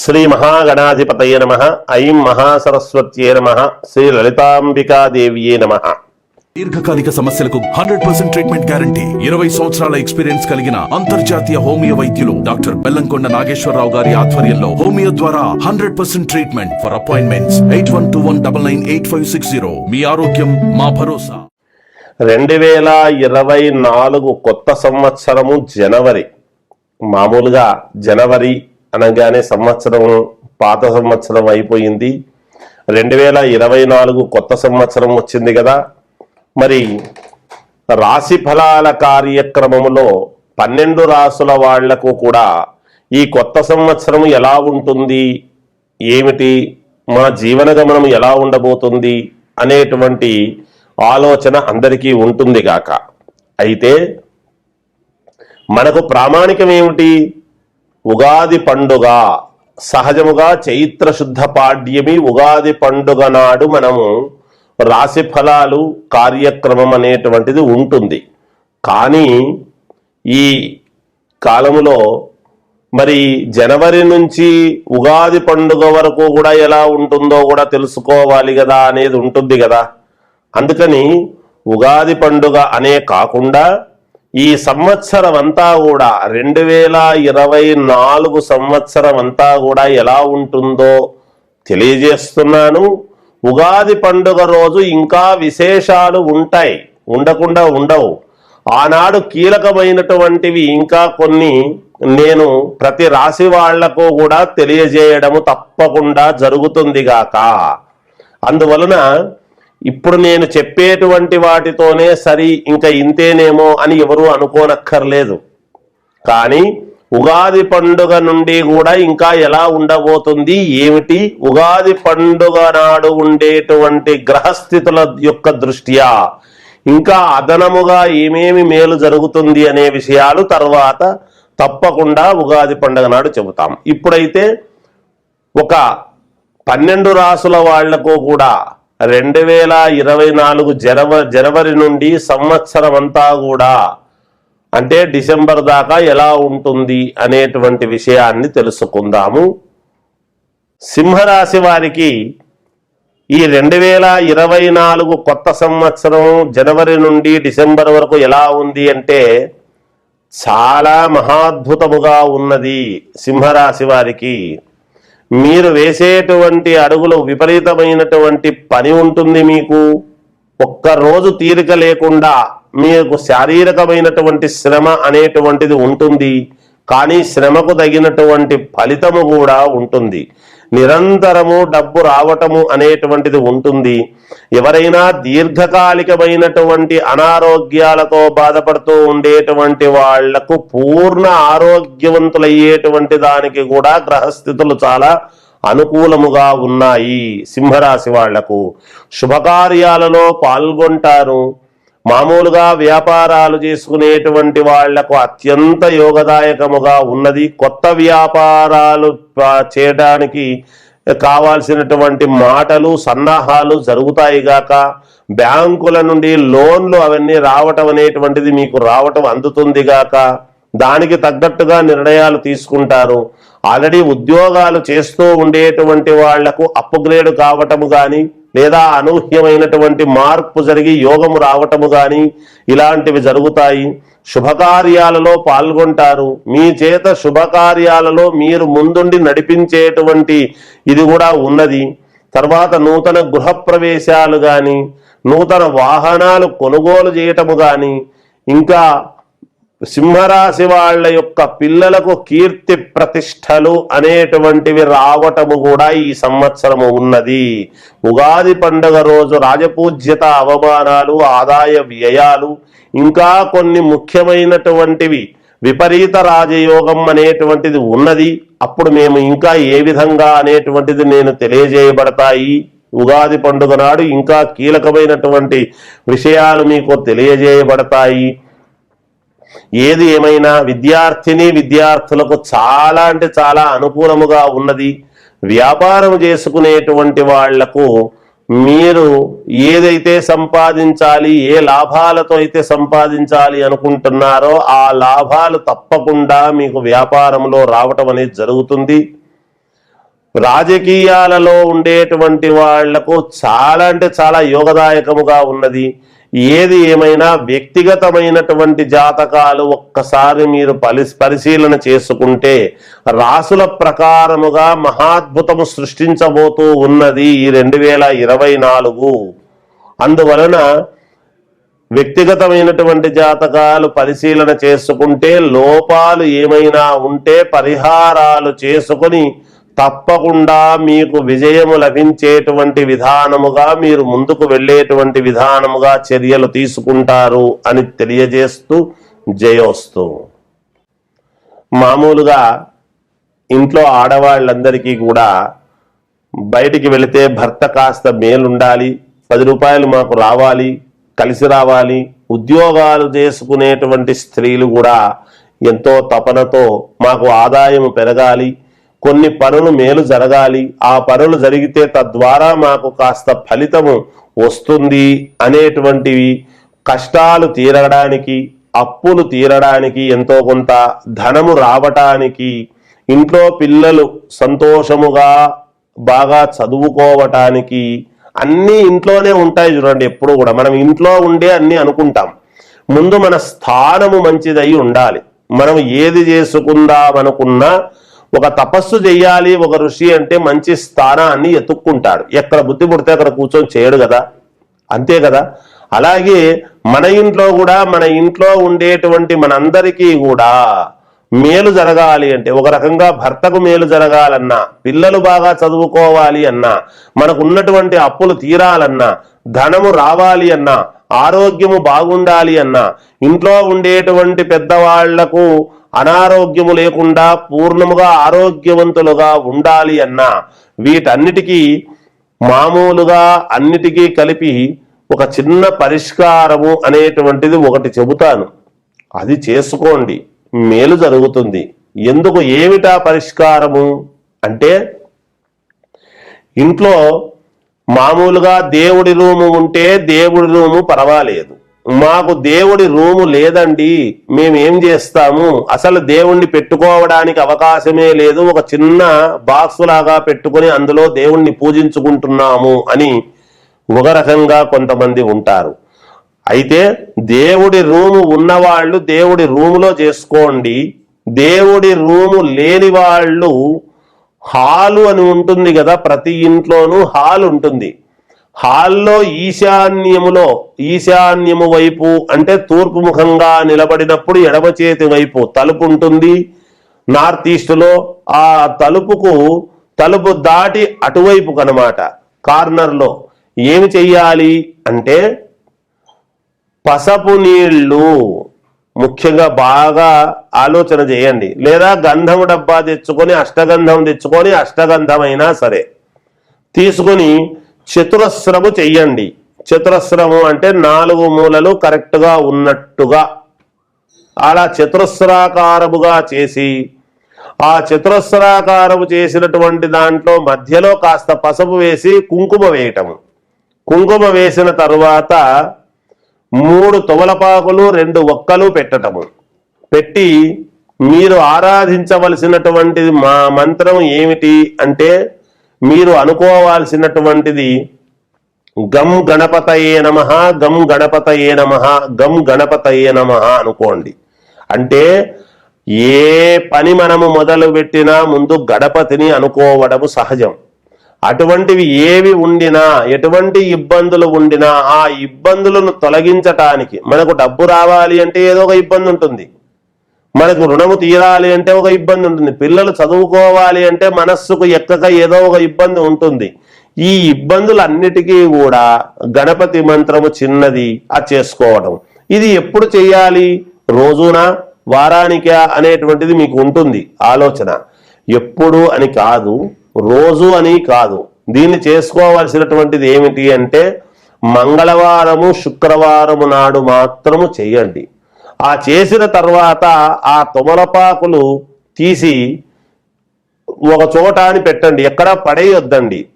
శ్రీ మహాగణాధిపతయ నమ ఐం మహాసరస్వత్యే నమ శ్రీ లలితాంబికాదేవ్యే నమ. దీర్ఘకాలిక సమస్యలకు హండ్రెడ్ పర్సెంట్ ట్రీట్మెంట్ గ్యారంటీ ఇరవై సంవత్సరాల ఎక్స్పీరియన్స్ కలిగిన అంతర్జాతీయ హోమియో వైద్యులు డాక్టర్ బెల్లంకొండ నాగేశ్వరరావు గారి ఆధ్వర్యంలో హోమియో ద్వారా hundred percent treatment for appointments eight one two one double nine eight five six zero. మీ ఆరోగ్యం మా భరోసా. రెండు వేల ఇరవై నాలుగు కొత్త సంవత్సరము జనవరి. మామూలుగా జనవరి అనగానే సంవత్సరం పాత సంవత్సరం అయిపోయింది. రెండు వేల ఇరవై నాలుగు కొత్త సంవత్సరం వచ్చింది కదా. మరి రాశి ఫలాల కార్యక్రమంలో పన్నెండు రాసుల వాళ్ళకు కూడా ఈ కొత్త సంవత్సరం ఎలా ఉంటుంది? ఏమిటి? మా జీవన గమనం ఎలా ఉండబోతుంది? అనేటువంటి ఆలోచన అందరికీ ఉంటుంది గాక. అయితే మనకు ప్రామాణికం ఏమిటి ఉగాది పండుగ. సహజముగా చైత్ర శుద్ధ పాడ్యమి ఉగాది పండుగ నాడు మనము రాశి ఫలాలు కార్యక్రమం అనేటువంటిది ఉంటుంది. కానీ ఈ కాలములో మరి జనవరి నుంచి ఉగాది పండుగ వరకు కూడా ఎలా ఉంటుందో కూడా తెలుసుకోవాలి కదా అనేది ఉంటుంది కదా. అందుకని ఉగాది పండుగ అనే కాకుండా ఈ సంవత్సరం అంతా కూడా రెండు వేల ఇరవై నాలుగు సంవత్సరం అంతా కూడా ఎలా ఉంటుందో తెలియజేస్తున్నాను. ఉగాది పండుగ రోజు ఇంకా విశేషాలు ఉంటాయి ఉండకుండా ఉండవు. ఆనాడు కీలకమైనటువంటివి ఇంకా కొన్ని నేను ప్రతి రాశి వాళ్ళకు కూడా తెలియజేయడము తప్పకుండా జరుగుతుంది గాక అందువలన ఇప్పుడు నేను చెప్పేటువంటి వాటితోనే సరి ఇంకా ఇంతేనేమో అని ఎవరూ అనుకోనక్కర్లేదు. కానీ ఉగాది పండుగ నుండి కూడా ఇంకా ఎలా ఉండబోతుంది ఏమిటి? ఉగాది పండుగ నాడు ఉండేటువంటి గ్రహస్థితుల యొక్క దృష్ట్యా ఇంకా అదనముగా ఏమేమి మేలు జరుగుతుంది అనే విషయాలు తర్వాత తప్పకుండా ఉగాది పండుగ నాడు చెబుతాం. ఇప్పుడైతే ఒక పన్నెండు రాసుల వాళ్ళకు కూడా రెండు వేల ఇరవై నాలుగు జనవ జనవరి నుండి సంవత్సరం అంతా కూడా అంటే డిసెంబర్ దాకా ఎలా ఉంటుంది అనేటువంటి విషయాన్ని తెలుసుకుందాము. సింహరాశి వారికి ఈ రెండు వేల ఇరవై నాలుగు కొత్త సంవత్సరం జనవరి నుండి డిసెంబర్ వరకు ఎలా ఉంది అంటే చాలా మహాద్భుతముగా ఉన్నది సింహరాశి వారికి. మీరు వేసేటువంటి అడుగులో విపరీతమైనటువంటి పని ఉంటుంది మీకు. ఒక్క రోజు తీరిక లేకుండా మీకు శారీరకమైనటువంటి శ్రమ అనేటువంటిది ఉంటుంది. కానీ శ్రమకు తగినటువంటి ఫలితము కూడా ఉంటుంది. నిరంతరము డబ్బు రావటము అనేటువంటిది ఉంటుంది. ఎవరైనా దీర్ఘకాలికమైనటువంటి అనారోగ్యాలతో బాధపడుతూ ఉండేటువంటి వాళ్ళకు పూర్ణ ఆరోగ్యవంతులయ్యేటువంటి దానికి కూడా గ్రహస్థితులు చాలా అనుకూలముగా ఉన్నాయి సింహరాశి వాళ్ళకు. శుభకార్యాలలో పాల్గొంటారు. మామూలుగా వ్యాపారాలు చేసుకునేటువంటి వాళ్ళకు అత్యంత యోగదాయకముగా ఉన్నది. కొత్త వ్యాపారాలు చేయడానికి కావాల్సినటువంటి మాటలు సన్నాహాలు జరుగుతాయి గాక బ్యాంకుల నుండి లోన్లు అవన్నీ రావటం అనేటువంటిది మీకు రావటం అందుతుంది గాక దానికి తగ్గట్టుగా నిర్ణయాలు తీసుకుంటారు. ఆల్రెడీ ఉద్యోగాలు చేస్తూ ఉండేటువంటి వాళ్ళకు అప్గ్రేడ్ కావటము కానీ లేదా అనూహ్యమైనటువంటి మార్పు జరిగి యోగము రావటము గాని ఇలాంటివి జరుగుతాయి. శుభకార్యాలలో పాల్గొంటారు. మీ చేత శుభకార్యాలలో మీరు ముందుండి నడిపించేటువంటి ఇది కూడా ఉన్నది. తర్వాత నూతన గృహప్రవేశాలు కానీ నూతన వాహనాలు కొనుగోలు చేయటము కానీ ఇంకా సింహరాశి వాళ్ళ యొక్క పిల్లలకు కీర్తి ప్రతిష్టలు అనేటువంటివి రావటము కూడా ఈ సంవత్సరము ఉన్నది. ఉగాది పండుగ రోజు రాజపూజ్యత అవమానాలు ఆదాయ వ్యయాలు ఇంకా కొన్ని ముఖ్యమైనటువంటివి విపరీత రాజయోగం అనేటువంటిది ఉన్నది. అప్పుడు మేము ఇంకా ఏ విధంగా అనేటువంటిది నేను తెలియజేయబడతాయి? ఉగాది పండుగ నాడు ఇంకా కీలకమైనటువంటి విషయాలు మీకు తెలియజేయబడతాయి. ఏది ఏమైనా విద్యార్థిని విద్యార్థులకు చాలా అంటే చాలా అనుకూలముగా ఉన్నది. వ్యాపారం చేసుకునేటువంటి వాళ్ళకు మీరు ఏదైతే సంపాదించాలి ఏ లాభాలతో అయితే సంపాదించాలి అనుకుంటున్నారో ఆ లాభాలు తప్పకుండా మీకు వ్యాపారంలో రావటం అనేది జరుగుతుంది. రాజకీయాలలో ఉండేటువంటి వాళ్ళకు చాలా అంటే చాలా యోగదాయకముగా ఉన్నది. ఏది ఏమైనా వ్యక్తిగతమైనటువంటి జాతకాలు ఒక్కసారి మీరు పరిశీలన చేసుకుంటే రాసుల ప్రకారముగా మహాద్భుతము సృష్టించబోతూ ఉన్నది ఈ రెండు వేల ఇరవై నాలుగు. అందువలన వ్యక్తిగతమైనటువంటి జాతకాలు పరిశీలన చేసుకుంటే లోపాలు ఏమైనా ఉంటే పరిహారాలు చేసుకొని తప్పకుండా మీకు విజయము లభించేటువంటి విధానముగా మీరు ముందుకు వెళ్ళేటువంటి విధానముగా చర్యలు తీసుకుంటారు అని తెలియజేస్తూ జయోస్తు. మామూలుగా ఇంట్లో ఆడవాళ్ళందరికీ కూడా బయటికి వెళితే భర్త కాస్త మేలుండాలి పది రూపాయలు మాకు రావాలి కలిసి రావాలి ఉద్యోగాలు చేసుకునేటువంటి స్త్రీలు కూడా ఎంతో తపనతో మాకు ఆదాయం పెరగాలి కొన్ని పనులు మేలు జరగాలి. ఆ పనులు జరిగితే తద్వారా మాకు కాస్త ఫలితము వస్తుంది అనేటువంటివి కష్టాలు తీరడానికి అప్పులు తీరడానికి ఎంతో కొంత ధనము రావటానికి ఇంట్లో పిల్లలు సంతోషముగా బాగా చదువుకోవటానికి అన్నీ ఇంట్లోనే ఉంటాయి చూడండి ఎప్పుడు కూడా. మనం ఇంట్లో ఉండే అన్నీ అనుకుంటాం. ముందు మన స్థానము మంచిదై ఉండాలి. మనం ఏది చేసుకుందాం అనుకున్నా ఒక తపస్సు చేయాలి ఒక ఋషి అంటే మంచి స్థానాన్ని ఎత్తుక్కుంటాడు. ఎక్కడ బుద్ధి పుడితే అక్కడ కూర్చొని చేయడు కదా? అంతే కదా? అలాగే మన ఇంట్లో కూడా మన ఇంట్లో ఉండేటువంటి మనందరికీ కూడా మేలు జరగాలి అంటే ఒక రకంగా భర్తకు మేలు జరగాలన్నా పిల్లలు బాగా చదువుకోవాలి అన్నా మనకు ఉన్నటువంటి అప్పులు తీరాలన్నా ధనము రావాలి అన్నా ఆరోగ్యము బాగుండాలి అన్నా ఇంట్లో ఉండేటువంటి పెద్దవాళ్ళకు అనారోగ్యము లేకుండా పూర్ణముగా ఆరోగ్యవంతులుగా ఉండాలి అన్నా వీటన్నిటికీ మామూలుగా అన్నిటికీ కలిపి ఒక చిన్న పరిష్కారము అనేటువంటిది ఒకటి చెబుతాను. అది చేసుకోండి. మేలు జరుగుతుంది. ఎందుకు ఏమిటా పరిష్కారము? అంటే ఇంట్లో మామూలుగా దేవుడి రూము ఉంటే దేవుడి రూము పర్వాలేదు. మాకు దేవుడి రూము లేదండి మేము ఏం చేస్తాము? అసలు దేవుణ్ణి పెట్టుకోవడానికి అవకాశమే లేదు ఒక చిన్న బాక్స్ లాగా పెట్టుకొని అందులో దేవుణ్ణి పూజించుకుంటున్నాము అని ఒక రకంగా కొంతమంది ఉంటారు. అయితే దేవుడి రూము ఉన్నవాళ్ళు దేవుడి రూములో చేసుకోండి. దేవుడి రూము లేని వాళ్ళు హాలు అని ఉంటుంది కదా ప్రతి ఇంట్లోనూ హాల్ ఉంటుంది. హాల్లో ఈశాన్యములో ఈశాన్యము వైపు అంటే తూర్పు ముఖంగా నిలబడినప్పుడు ఎడమ చేతి వైపు తలుపు ఉంటుంది. నార్త్ ఈస్ట్లో ఆ తలుపుకు తలుపు దాటి అటువైపు కనమాట. కార్నర్లో ఏమి చెయ్యాలి అంటే పసపు నీళ్ళు ముఖ్యంగా బాగా ఆలోచన చేయండి. లేదా గంధం డబ్బా తెచ్చుకొని అష్టగంధం తెచ్చుకొని అష్టగంధమైనా సరే తీసుకొని చతురస్రము చెయ్యండి. చతురస్రము అంటే నాలుగు మూలలు కరెక్ట్గా ఉన్నట్టుగా. అలా చతురస్రాకారముగా చేసి ఆ చతురస్రాకారము చేసినటువంటి దాంట్లో మధ్యలో కాస్త పసుపు వేసి కుంకుమ వేయటము. కుంకుమ వేసిన తరువాత మూడు తువలపాకులు రెండు ఒక్కలు పెట్టటము. పెట్టి మీరు ఆరాధించవలసినటువంటిది మా మంత్రం ఏమిటి అంటే మీరు అనుకోవాల్సినటువంటిది గం గణపతయే నమ గం గణపతయే నమ గం గణపతయే నమ అనుకోండి. అంటే ఏ పని మనము మొదలు పెట్టినా ముందు గణపతిని అనుకోవడము సహజం. అటువంటివి ఏవి ఉండినా ఎటువంటి ఇబ్బందులు ఉండినా ఆ ఇబ్బందులను తొలగించటానికి మనకు డబ్బు రావాలి అంటే ఏదో ఒక ఇబ్బంది ఉంటుంది మనకు రుణము తీరాలి అంటే ఒక ఇబ్బంది ఉంటుంది. పిల్లలు చదువుకోవాలి అంటే మనస్సుకు ఎక్కక ఏదో ఒక ఇబ్బంది ఉంటుంది. ఈ ఇబ్బందులన్నిటికీ కూడా గణపతి మంత్రము చిన్నది ఆ చేసుకోవడం. ఇది ఎప్పుడు చేయాలి? రోజున? వారానికా? అనేటువంటిది మీకు ఉంటుంది ఆలోచన. ఎప్పుడు అని కాదు రోజు అని కాదు. దీన్ని చేసుకోవాల్సినటువంటిది ఏమిటి అంటే మంగళవారము శుక్రవారము నాడు మాత్రము చేయండి. ఆ చేసిన తర్వాత ఆ తుమలపాకులు తీసి ఒక చోట అని పెట్టండి. ఎక్కడ పడేయొద్దండి.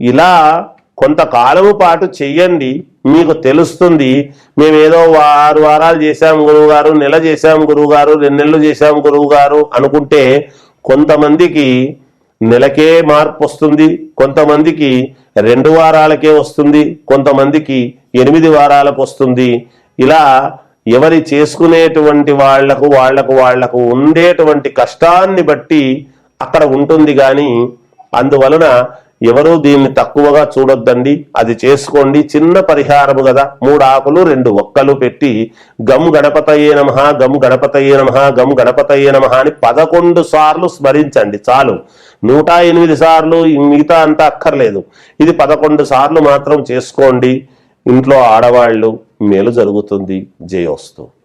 ఇలా కొంతకాలము పాటు చెయ్యండి. మీకు తెలుస్తుంది. మేము ఏదో ఆరు వారాలు చేశాం గురువు గారు నెల చేశాం గురువు గారు రెండు నెలలు చేశాం గురువు గారు అనుకుంటే కొంతమందికి నెలకే మార్పు వస్తుంది. కొంతమందికి రెండు వారాలకే వస్తుంది. కొంతమందికి ఎనిమిది వారాలకు వస్తుంది. ఇలా ఎవరి చేసుకునేటువంటి వాళ్ళకు వాళ్ళకు వాళ్ళకు ఉండేటువంటి కష్టాన్ని బట్టి అక్కడ ఉంటుంది కానీ అందువలన ఎవరూ దీన్ని తక్కువగా చూడొద్దండి. అది చేసుకోండి. చిన్న పరిహారము కదా మూడు ఆకులు రెండు ఒక్కలు పెట్టి గమ్ గణపతయే నమ గమ్ గణపతయే నమ గమ్ గణపతయే నమ అని పదకొండు సార్లు స్మరించండి. చాలు. నూట ఎనిమిది సార్లు మిగతా అంతా అక్కర్లేదు. ఇది పదకొండు సార్లు మాత్రం చేసుకోండి. ఇంట్లో ఆడవాళ్ళు మేలు జరుగుతుంది. జయోస్తు.